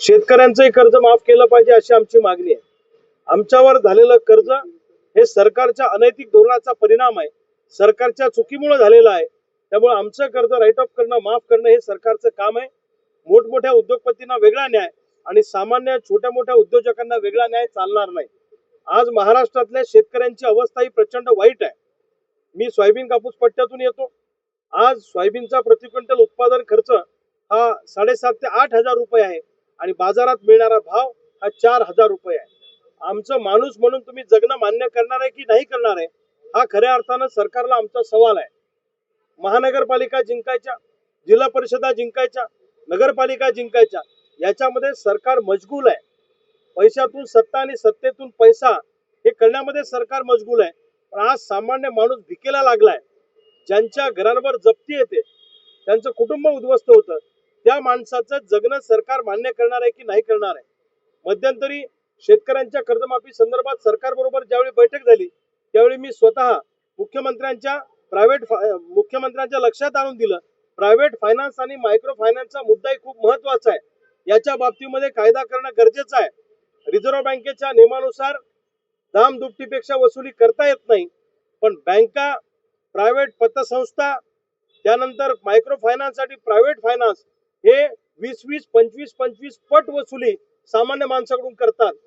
शेतकऱ्यांचंही कर्ज माफ केलं पाहिजे अशी आमची मागणी आहे. आमच्यावर झालेलं कर्ज हे सरकारच्या अनैतिक धोरणाचा परिणाम आहे. सरकारच्या चुकीमुळे झालेलं आहे. त्यामुळे आमचं कर्ज राईट ऑफ करणं माफ करणं हे सरकारचं काम आहे. मोठमोठ्या उद्योगपतींना वेगळा न्याय आणि सामान्य छोट्या मोठ्या उद्योजकांना वेगळा न्याय चालणार नाही. आज महाराष्ट्रातल्या शेतकऱ्यांची अवस्था ही प्रचंड वाईट आहे. मी सोयाबीन कापूस पट्ट्यातून येतो. आज सोयाबीनचा प्रति क्विंटल उत्पादन खर्च हा साडेसात ते आठ हजार रुपये आहे. आणि बाजारात मिळणारा भाव हा चार हजार रुपये आहे. आमचं माणूस म्हणून तुम्ही जगणं मान्य करणार आहे की नाही करणार आहे हा खऱ्या अर्थानं सरकारला आमचा सवाल आहे. महानगरपालिका जिंकायच्या जिल्हा परिषदा जिंकायच्या नगरपालिका जिंकायच्या याच्यामध्ये सरकार मजगूल आहे. पैशातून सत्ता आणि सत्तेतून पैसा हे करण्यामध्ये सरकार मजगूल आहे. पण आज सामान्य माणूस भिकेला लागलाय. ज्यांच्या घरांवर जप्ती येते त्यांचं कुटुंब उद्ध्वस्त होतं. त्या माणसाचं जगणं सरकार मान्य करणार आहे की नाही करणार आहे? मध्यंतरी शेतकऱ्यांच्या कर्जमाफी संदर्भात सरकार बरोबर ज्यावेळी बैठक झाली त्यावेळी मी स्वतः मुख्यमंत्र्यांच्या प्रायव्हेट मुख्यमंत्र्यांच्या लक्षात आणून दिलं. प्रायव्हेट फायनान्स आणि मायक्रो फायनान्सचा मुद्दाही खूप महत्त्वाचा आहे. याच्या बाबतीमध्ये कायदा करणं गरजेचं आहे. रिझर्व्ह बँकेच्या नियमानुसार दाम दुपटीपेक्षा वसुली करता येत नाही. पण बँका प्रायव्हेट पतसंस्था त्यानंतर मायक्रो फायनान्ससाठी प्रायव्हेट फायनान्स हे वीस वीस पंचवीस पंचवीस पट वसुली सामान्य माणसाकडून करतात.